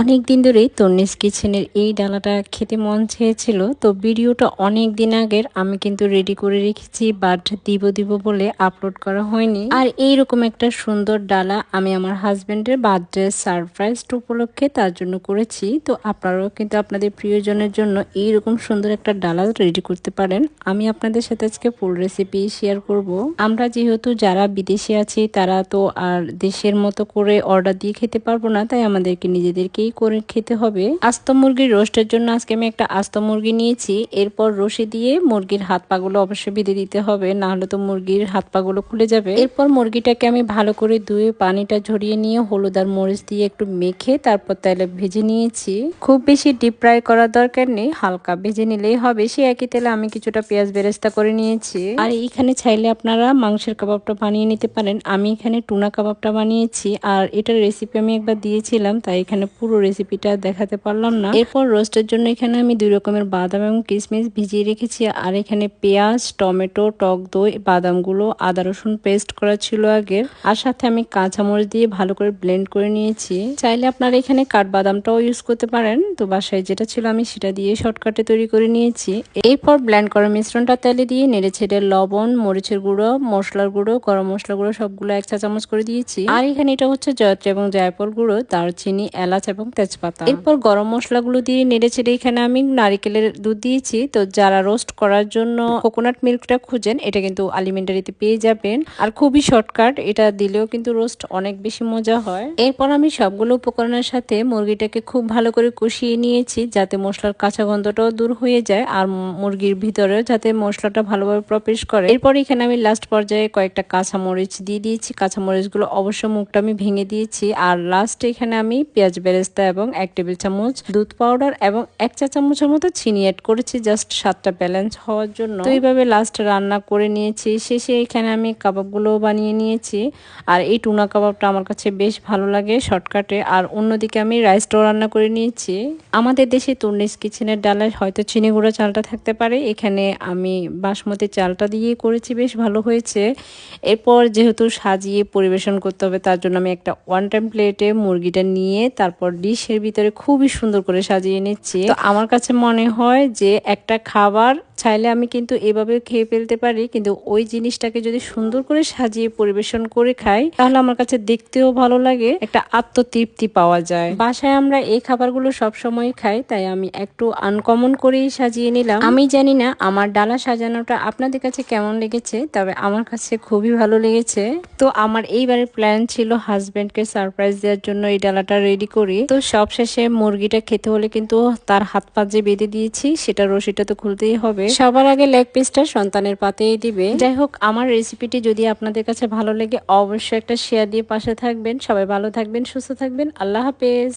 অনেক দিন ধরেই তন্নিস কিচেনের এই ডালাটা খেতে মন চেয়েছিল, তো ভিডিওটা অনেক দিন আগের আমি কিন্তু রেডি করে রেখেছি বাট দিব দিব বলে আপলোড করা হয়নি। আর এই রকম একটা সুন্দর ডালা আমি আমার হাজব্যান্ডের বার্থডে সারপ্রাইজ উপলক্ষে তার জন্য করেছি, তো আপনারাও কিন্তু আপনাদের প্রিয়জনের জন্য এই রকম সুন্দর একটা ডালা রেডি করতে পারেন। আমি আপনাদের সাথে আজকে ফুল রেসিপি শেয়ার করব। আমরা যেহেতু যারা বিদেশে আছি, তারা তো আর দেশের মতো করে অর্ডার দিয়ে খেতে পারব না, তাই আমাদেরকে নিজেদেরকেই করে খেতে হবে। আস্ত মুরগির রোস্টের জন্য আজকে আমি একটা আস্ত মুরগি নিয়েছি। এরপর রশি দিয়ে মুরগির হাত পাগুলো অবশ্যই বেঁধে দিতে হবে, না হলে তো মুরগির হাত পাগুলো খুলে যাবে। এরপর মুরগিটাকে আমি ভালো করে ধুয়ে পানিটা ঝরিয়ে নিয়ে হলুদ আর মরিচ দিয়ে একটু মেখে তারপর তেলে ভেজে নিয়েছি। খুব বেশি ডিপ ফ্রাই করার দরকার নেই, হালকা ভেজে নিলেই হবে। সে একই তেলে আমি কিছুটা পেঁয়াজ বেরেস্তা করে নিয়েছি। আর এখানে চাইলে আপনারা মাংসের কাবাবটা বানিয়ে নিতে পারেন। আমি এখানে টুনা কাবাবটা বানিয়েছি আর এটার রেসিপি আমি একবার দিয়েছিলাম, তাই এখানে পুরো রেসিপিটা দেখাতে পারলাম না। এরপর রোস্টের জন্য এখানে আমি দুই রকমের বাদাম এবং কিশমিশ ভিজিয়ে রেখেছি। আর এখানে পেঁয়াজ, টমেটো, টক দই, বাদামগুলো, আদা, রসুন পেস্ট করা ছিল আগের আর সাথে আমি কাঁচামরিচ দিয়ে ভালো করে ব্লেন্ড করে নিয়েছি। চাইলে আপনারা এখানে কাঠবাদামটাও ইউজ করতে পারেন। তো বাসায় যেটা ছিল আমি সেটা দিয়ে শর্টকাটে তৈরি করে নিয়েছি। এরপর ব্লেন্ড করা মিশ্রণটা তেলে দিয়ে নেড়ে ছেড়ে লবণ, মরিচের গুঁড়ো, মশলার গুঁড়ো, গরম মশলা গুঁড়ো সবগুলো এক চা চামচ করে দিয়েছি। আর এখানে এটা হচ্ছে জয়ত্রী এবং জায়ফল গুঁড়ো, দারচিনি, এলাচ এবং তেজপাতা। এরপর গরম মশলাগুলো দিয়ে নেড়ে ছেড়ে এখানে আমি নারিকেলের দুধ দিয়েছি। তো যারা রোস্ট করার জন্য কোকোনাট মিল্কটা খুঁজেন, এটা কিন্তু আলিমেন্টারিতে পেয়ে যাবেন। আর খুবই শর্টকাট এটা দিলেও কিন্তু রোস্ট অনেক বেশি মজা হয়। এরপর আমি সবগুলো উপকরণের সাথে মুরগিটাকে খুব ভালো করে কষিয়ে নিয়েছি, যাতে মশলার কাঁচা গন্ধটাও দূর হয়ে যায়, আর মুরগির ভিতরেও যাতে মশলাটা ভালোভাবে প্রবেশ করে। এরপর এখানে আমি লাস্ট পর্যায়ে কয়েকটা কাঁচা মরিচ দিয়ে দিয়েছি। কাঁচা মরিচগুলো অবশ্য মুখটা আমি ভেঙে দিয়েছি। আর লাস্ট এখানে আমি পেঁয়াজ বেরেস্তা এবং এক টেবিল চামচ দুধ পাউডার এবং এক চা চামচের মতো চিনি অ্যাড করেছি জাস্ট স্বাদটা ব্যালেন্স হওয়ার জন্য। তো এইভাবে লাস্ট রান্না করে নিয়েছি। শেষে এখানে আমি কাবাবগুলো বানিয়ে নিয়েছি। আর এই টুনা কাবাবটা আমার কাছে বেশ ভালো লাগে শর্টকাটে আর অন্যদিকে আমি রাইসটাও রান্না করে নিয়েছি। আমাদের দেশে তুর্নিস কিচেনের ডালায় হয়তো চিনি গুঁড়ো চালটা থাকতে পারে। এখানে আমি বাসমতি চালটা দিয়ে করেছি, বেশ ভালো হয়েছে। এরপর যেহেতু সাজিয়ে পরিবেশন করতে হবে, তার জন্য আমি একটা ওয়ান টাইম প্লেটে মুরগিটা নিয়ে তারপর ডিশের ভিতরে খুবই সুন্দর করে সাজিয়ে নিচ্ছি। তো আমার কাছে মনে হয় যে একটা খাবার চাইলে আমি কিন্তু এভাবে খেয়ে ফেলতে পারি, কিন্তু ওই জিনিসটাকে যদি সুন্দর করে সাজিয়ে পরিবেশন করে খাই, তাহলে আমার কাছে দেখতেও ভালো লাগে, একটা আত্মতৃপ্তি পাওয়া যায়। বাসায় আমরা এই খাবারগুলো সব সময় খাই, তাই আমি একটু আনকমন করেই সাজিয়ে নিলাম। আমি জানি না আমার ডালা সাজানোটা আপনাদের কাছে কেমন লেগেছে, তবে আমার কাছে খুবই ভালো লেগেছে। তো আমার এইবারের প্ল্যান ছিল হাজবেন্ডকে সারপ্রাইজ দেওয়ার জন্য এই ডালাটা রেডি করি। তো সব শেষে মুরগিটা খেতে হলে কিন্তু তার হাত পা যে বেঁধে দিয়েছি, সেটা রশিটা তো খুলতেই হবে সবার আগে লেগ পিসটা সন্তানের পাতেই দিবে। যাই হোক আমার রেসিপিটি যদি আপনাদের কাছে ভালো লেগে অবশ্যই একটা শেয়ার দিয়ে পাশে থাকবেন। সবাই ভালো থাকবেন সুস্থ থাকবেন। আল্লাহ হাফেজ।